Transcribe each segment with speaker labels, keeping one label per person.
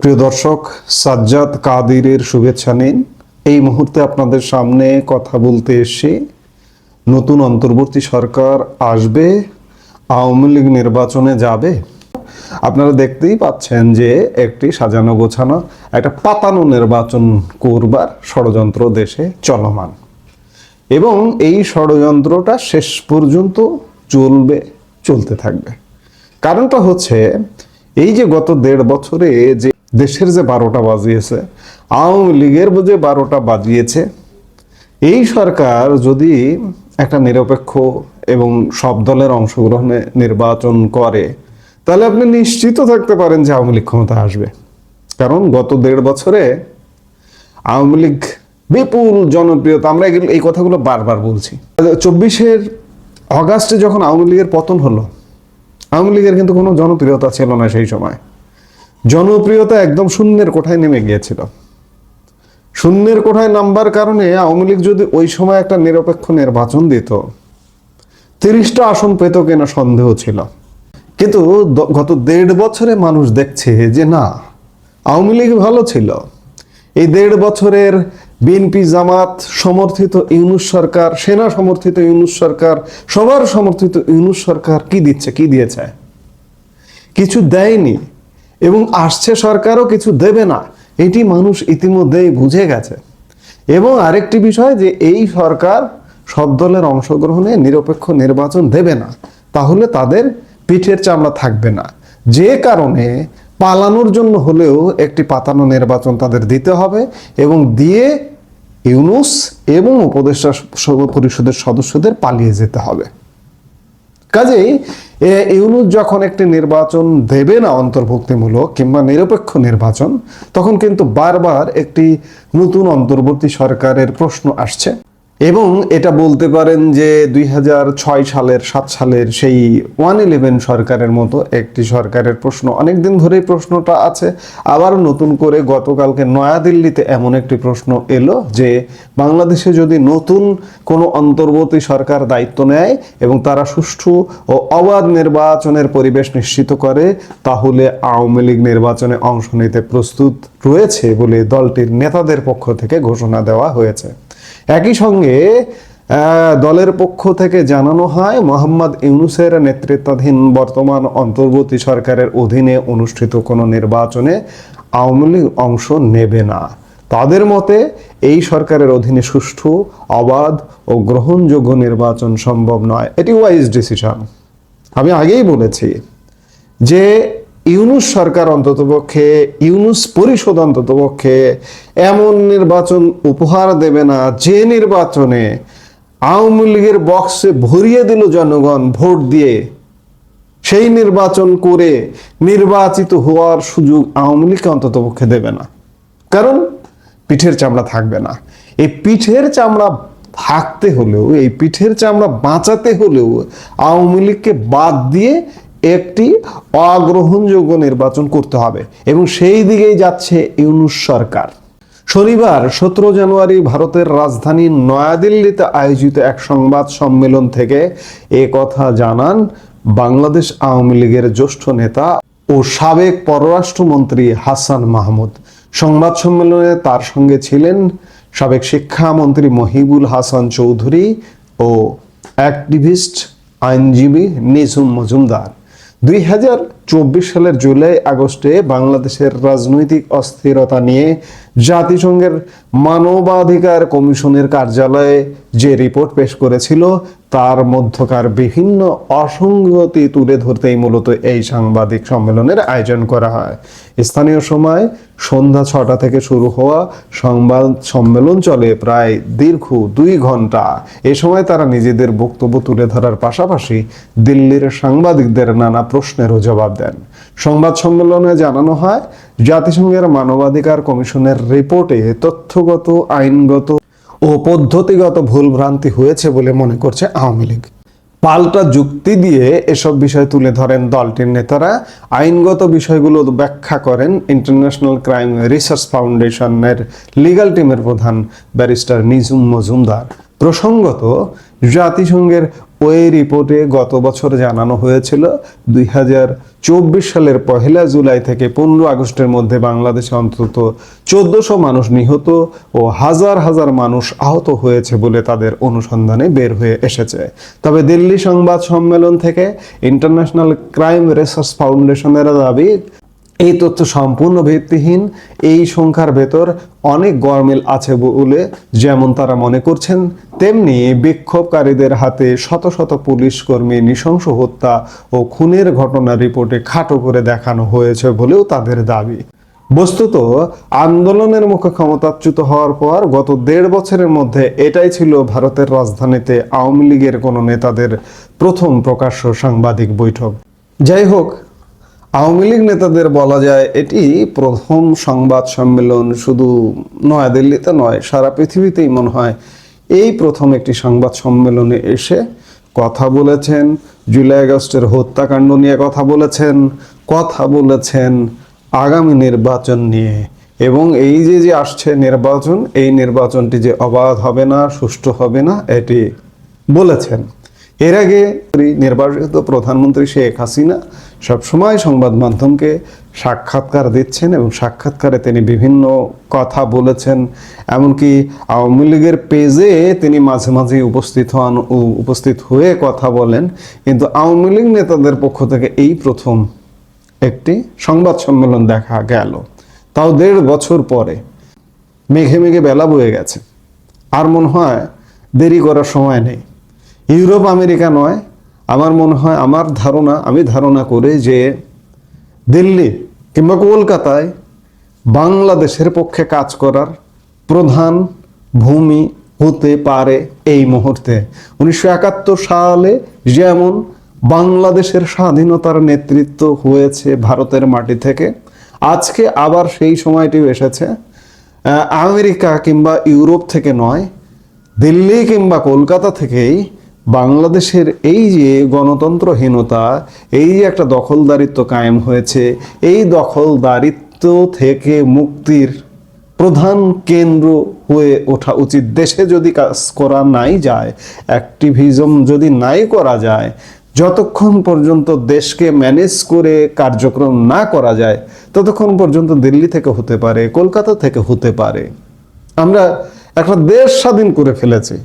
Speaker 1: প্রিয় দর্শক, সাজ্জাদ কাদিরের শুভেচ্ছা নিন। এই মুহূর্তে আপনাদের সামনে কথা বলতে এসে নতুন অন্তর্বর্তী সরকার আসবে, আওয়ামী লীগ নির্বাচনে যাবে। আপনারা দেখতেই পাচ্ছেন যে একটি সাজানো গোছানো, একটা পাতানো নির্বাচন করবার ষড়যন্ত্র দেশে চলমান। এবং এই ষড়যন্ত্রটা শেষ পর্যন্ত চলবে, চলতে থাকবে। কারণটা হচ্ছে, এই যে গত দেড় বছরে যে দেশের যে বারোটা বাজিয়েছে, আওয়ামী লীগের যে বারোটা বাজিয়েছে, এই সরকার যদি একটা নিরপেক্ষ এবং সব দলের অংশগ্রহণে নির্বাচন করে, তাহলে আপনি নিশ্চিত থাকতে পারেন যে আওয়ামী লীগ ক্ষমতা আসবে। কারণ গত দেড় বছরে আওয়ামী লীগ বিপুল জনপ্রিয়তা, আমরা এই কথাগুলো বারবার বলছি। চব্বিশের অগাস্টে যখন আওয়ামী লীগের পতন হলো, আওয়ামী লীগের কিন্তু কোনো জনপ্রিয়তা ছিল না সেই সময়। জনপ্রিয়তা একদম শূন্যের কোঠায় নেমে গিয়েছিল। শূন্যের কোঠায় নামবার কারণে আওয়ামী লীগ যদি ওই সময় একটা নিরপেক্ষ নির্বাচন দিত, তিরিশটা আসন পেত কিনা সন্দেহ ছিল। কিন্তু গত দেড় বছরে মানুষ দেখছে যে না, আওয়ামী লীগ ভালো ছিল। এই দেড় বছরের বিএনপি জামাত, সমর্থিত ইউনুস সরকার, সেনা সমর্থিত ইউনুস সরকার, সবার সমর্থিত ইউনুস সরকার কি দিচ্ছে, কি দিয়েছে? কিছু দেয়নি। এবং আসছে সরকারও কিছু দেবে না। এটি মানুষ ইতিমধ্যেই বুঝে গেছে। এবং আরেকটি বিষয় যে এই সরকার সব দলের অংশগ্রহণে নিরপেক্ষ নির্বাচন দেবে না, তাহলে তাদের পিঠের চামড়া থাকবে না। যে কারণে পালানোর জন্য হলেও একটি পাতানো নির্বাচন তাদের দিতে হবে এবং দিয়ে ইউনুস এবং উপদেষ্টা পরিষদের সদস্যদের পালিয়ে যেতে হবে। কাজেই এ, ইউনুস যখন একটি নির্বাচন দেবে না অন্তর্ভুক্তিমূলক কিংবা নিরপেক্ষ নির্বাচন তখন কিন্তু বারবার একটি নতুন অন্তর্বর্তী সরকারের প্রশ্ন আসছে। এবং এটা বলতে পারেন যে দুই হাজার ছয় সালের, সাত সালের সেই ওয়ান ইলেভেন সরকারের মতো একটি সরকারের প্রশ্ন। অনেক দিন ধরেই প্রশ্নটা আছে। আবার নতুন করে গতকালকে নয়াদিল্লিতে এমন একটি প্রশ্ন এলো যে বাংলাদেশে যদি নতুন কোনো অন্তর্বর্তী সরকার দায়িত্ব নেয় এবং তারা সুষ্ঠু ও অবাধ নির্বাচনের পরিবেশ নিশ্চিত করে, তাহলে আওয়ামী লীগ নির্বাচনে অংশ নিতে প্রস্তুত রয়েছে বলে দলটির নেতাদের পক্ষ থেকে ঘোষণা দেওয়া হয়েছে। একই সঙ্গে দলের পক্ষ থেকে জানানো হয়, মোহাম্মদ ইউনুসের নেতৃত্বাধীন বর্তমান অন্তর্বর্তী সরকারের অধীনে অনুষ্ঠিত কোনো নির্বাচনে আওয়ামী লীগ অংশ নেবে না। তাদের মতে, এই সরকারের অধীনে সুষ্ঠু, অবাধ ও গ্রহণযোগ্য নির্বাচন সম্ভব নয়। এটি ওয়াইজ ডিসিশন আমি আগেই বলেছি যে ইউনুস সরকার অন্ততপক্ষে, ইউনুস পরিষদ অন্ততপক্ষে এমন নির্বাচন উপহার দেবে না যে নির্বাচনে আওয়ামী লীগের বক্সে ভরিয়ে দিল জনগণ ভোট দিয়ে। সেই নির্বাচন করে নির্বাচিত হওয়ার সুযোগ আওয়ামী লীগকে অন্ততপক্ষে দেবে না। কারণ পিঠের চামড়া থাকবে না। এই পিঠের চামড়া থাকতে হলেও, এই পিঠের চামড়া বাঁচাতে হলেও আওয়ামী লীগকে বাদ দিয়ে একটি অগ্রহণযোগ্য নির্বাচন করতে হবে এবং সেই দিকেই যাচ্ছে ইউনুস সরকার। শনিবার সতেরো জানুয়ারি ভারতের রাজধানী নয়াদিল্লিতে আয়োজিত এক সংবাদ সম্মেলন থেকে এ কথা জানান বাংলাদেশ আওয়ামী লীগের জ্যেষ্ঠ নেতা ও সাবেক পররাষ্ট্রমন্ত্রী হাসান মাহমুদ। সংবাদ সম্মেলনে তার সঙ্গে ছিলেন সাবেক শিক্ষামন্ত্রী মহিবুল হাসান চৌধুরী ও অ্যাক্টিভিস্ট আইনজীবী নিঝুম মজুমদার। দুই হাজার চব্বিশ সালের জুলাই আগস্টে বাংলাদেশের রাজনৈতিক অস্থিরতা নিয়ে জাতিসংঘের মানবাধিকার কমিশনের কার্যালয়ে যে রিপোর্ট পেশ করেছিল, তার মধ্যকার বিভিন্ন অসঙ্গতি তুলে ধরতেই মূলত এই সাংবাদিক সম্মেলনের আয়োজন করা হয়। স্থানীয় সময় সন্ধ্যা ছটা থেকে শুরু হওয়া সংবাদ সম্মেলন চলে প্রায় দীর্ঘ দুই ঘণ্টা এ সময় তারা নিজেদের বক্তব্য তুলে ধরার পাশাপাশি দিল্লির সাংবাদিকদের নানা প্রশ্নেরও জবাব দেন। সংবাদ সম্মেলনে জানানো হয়, জাতিসংঘের মানবাধিকার কমিশনের রিপোর্টে তথ্যগত, আইনগত ও পদ্ধতিগত ভুলভ্রান্তি হয়েছে বলে মনে করছে আওয়ামী লীগ। পাল্টা যুক্তি দিয়ে এসব বিষয় তুলে ধরেন দলটির নেতারা। আইনগত বিষয়গুলো ব্যাখ্যা করেন ইন্টারন্যাশনাল ক্রাইম রিসার্চ ফাউন্ডেশনের লিগ্যাল টিমের প্রধান ব্যারিস্টার নিজুম মজুমদার। প্রসঙ্গত, জাতিসংঘের ওই রিপোর্টে গত বছর জানানো হয়েছিল দুই সালের পহেলা জুলাই থেকে পনেরো আগস্টের মধ্যে বাংলাদেশে অন্তত চোদ্দশো মানুষ নিহত ও হাজার হাজার মানুষ আহত হয়েছে বলে তাদের অনুসন্ধানে বের হয়ে এসেছে। তবে দিল্লি সংবাদ সম্মেলন থেকে ইন্টারন্যাশনাল ক্রাইম রিসার্চ ফাউন্ডেশনের দাবি এই তথ্য সম্পূর্ণ ভিত্তিহীন। এই সংখ্যার ভেতর অনেক গরমিল আছে বলে যেমন তারা মনে করছেন, তেমনি বিক্ষোভকারীদের হাতে শত শত পুলিশ কর্মী নৃশংস হত্যা ও খুনের ঘটনা রিপোর্টে খাটো করে দেখানো হয়েছে বলেও তাদের দাবি। বস্তুত, আন্দোলনের মুখে ক্ষমতাচ্যুত হওয়ার পর গত দেড় বছরের মধ্যে এটাই ছিল ভারতের রাজধানীতে আওয়ামী লীগের কোনো নেতাদের প্রথম প্রকাশ্য সাংবাদিক বৈঠক। যাই হোক আওয়ামী লীগ নেতাদের বলা যায় এটি প্রথম সংবাদ সম্মেলন, শুধু নয়াদিল্লিতে নয়, সারা পৃথিবীতেই মনে হয় এই প্রথম একটি সংবাদ সম্মেলনে এসে কথা বলেছেন, জুলাই আগস্টের হত্যাকাণ্ড নিয়ে কথা বলেছেন কথা বলেছেন আগামী নির্বাচন নিয়ে। এবং এই যে যে আসছে নির্বাচন, এই নির্বাচনটি যে অবাধ হবে না, সুষ্ঠু হবে না, এটি বলেছেন। এর আগে নির্বাচিত প্রধানমন্ত্রী শেখ হাসিনা সবসময় সংবাদ মাধ্যমকে সাক্ষাৎকার দিচ্ছেন এবং সাক্ষাৎকারে তিনি বিভিন্ন কথা বলেছেন। এমনকি আওয়ামী লীগের পেজে তিনি মাঝে মাঝে উপস্থিত হন উপস্থিত হয়ে কথা বলেন। কিন্তু আওয়ামী লীগ নেতাদের পক্ষ থেকে এই প্রথম একটি সংবাদ সম্মেলন দেখা গেল। তাও দেড় বছর পরে। মেঘে মেঘে বেলা বয়ে গেছে। আর মনে হয় দেরি করার সময় নেই। ইউরোপ আমেরিকা নয়, আমার মনে হয় আমার ধারণা, আমি ধারণা করে যে দিল্লি কিংবা কলকাতায় বাংলাদেশের পক্ষে কাজ করার প্রধান ভূমি হতে পারে এই মুহূর্তে। উনিশশো একাত্তর সালে যেমন বাংলাদেশের স্বাধীনতার নেতৃত্ব হয়েছে ভারতের মাটি থেকে, আজকে আবার সেই সময়টিও এসেছে। আমেরিকা কিংবা ইউরোপ থেকে নয়, দিল্লি কিংবা কলকাতা থেকেই বাংলাদেশের এই যে গণতন্ত্রহীনতা, এই যে একটা দখলদারিত্ব কায়েম হয়েছে, এই দখলদারিত্ব থেকে মুক্তির প্রধান কেন্দ্র হয়ে ওঠা উচিত। দেশে যদি কাজ করা নাই যায় অ্যাক্টিভিজম যদি নাই করা যায়, যতক্ষণ পর্যন্ত দেশকে ম্যানেজ করে কার্যক্রম না করা যায়, ততক্ষণ পর্যন্ত দিল্লি থেকে হতে পারে, কলকাতা থেকে হতে পারে। আমরা একটা দেশ স্বাধীন করে ফেলেছি,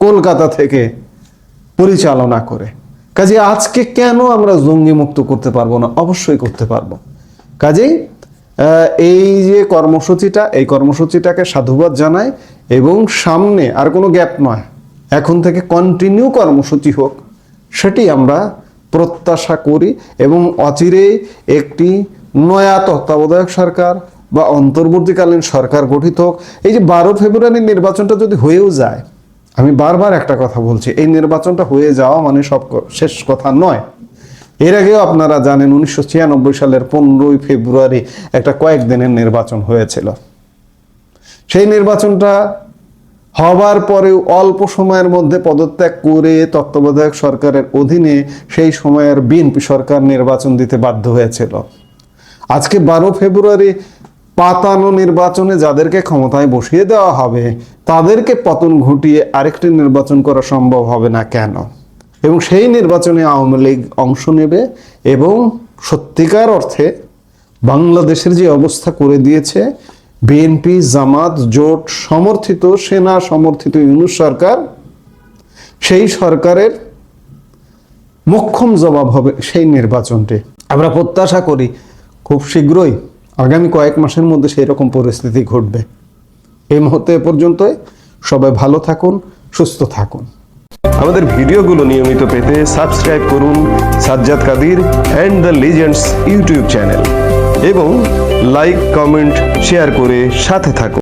Speaker 1: কলকাতা থেকে। পরিচালনা করে। কাজে আজকে কেন আমরা জঙ্গি মুক্ত করতে পারব না? অবশ্যই করতে পারব। কাজেই এই যে কর্মসূচিটা, এই কর্মসূচিটাকে সাধুবাদ জানায় এবং সামনে আর কোনো গ্যাপ নয়। এখন থেকে কন্টিনিউ কর্মসূচি হোক, সেটি আমরা প্রত্যাশা করি এবং অচিরে একটি নয়া তত্ত্বাবধায়ক সরকার বা অন্তর্বর্তীকালীন সরকার গঠিত হোক। এই যে বারো ফেব্রুয়ারির নির্বাচনটা যদি হয়েও যায় আমি বারবার একটা কথা বলছি, এই নির্বাচনটা হয়ে যাওয়া মানে সব শেষ কথা নয়। এর আগেও আপনারা জানেন উনিশশো ছিয়ানব্বই সালের পনেরোই ফেব্রুয়ারি একটা কয়েকদিনের নির্বাচন হয়েছিল। সেই নির্বাচনটা হবার পরেও অল্প সময়ের মধ্যে পদত্যাগ করে তত্ত্বাবধায়ক সরকারের অধীনে সেই সময়ের বিএনপি সরকার নির্বাচন দিতে বাধ্য হয়েছিল। আজকে বারো ফেব্রুয়ারি পাতানো নির্বাচনে যাদেরকে ক্ষমতায় বসিয়ে দেওয়া হবে, তাদেরকে পতন ঘটিয়ে আরেকটি নির্বাচন করা সম্ভব হবে না কেন? এবং সেই নির্বাচনে আওয়ামী লীগ অংশ নেবে এবং সত্যিকার অর্থে বাংলাদেশের যে অবস্থা করে দিয়েছে বিএনপি জামাত, জোট, সমর্থিত, সেনা সমর্থিত ইউনুস সরকার, সেই সরকারের মোক্ষম জবাব হবে সেই নির্বাচনটি। আমরা প্রত্যাশা করি খুব শীঘ্রই আগামী কয়েক মাসের মধ্যে সেই রকম পরিস্থিতি ঘটবে। এই মুহূর্তে পর্যন্ত সবাই ভালো থাকুন, সুস্থ থাকুন।
Speaker 2: আমাদের ভিডিওগুলো নিয়মিত পেতে সাবস্ক্রাইব করুন Sajjad Kadir and the Legends YouTube channel এবং লাইক, কমেন্ট, শেয়ার করে সাথে থাকুন।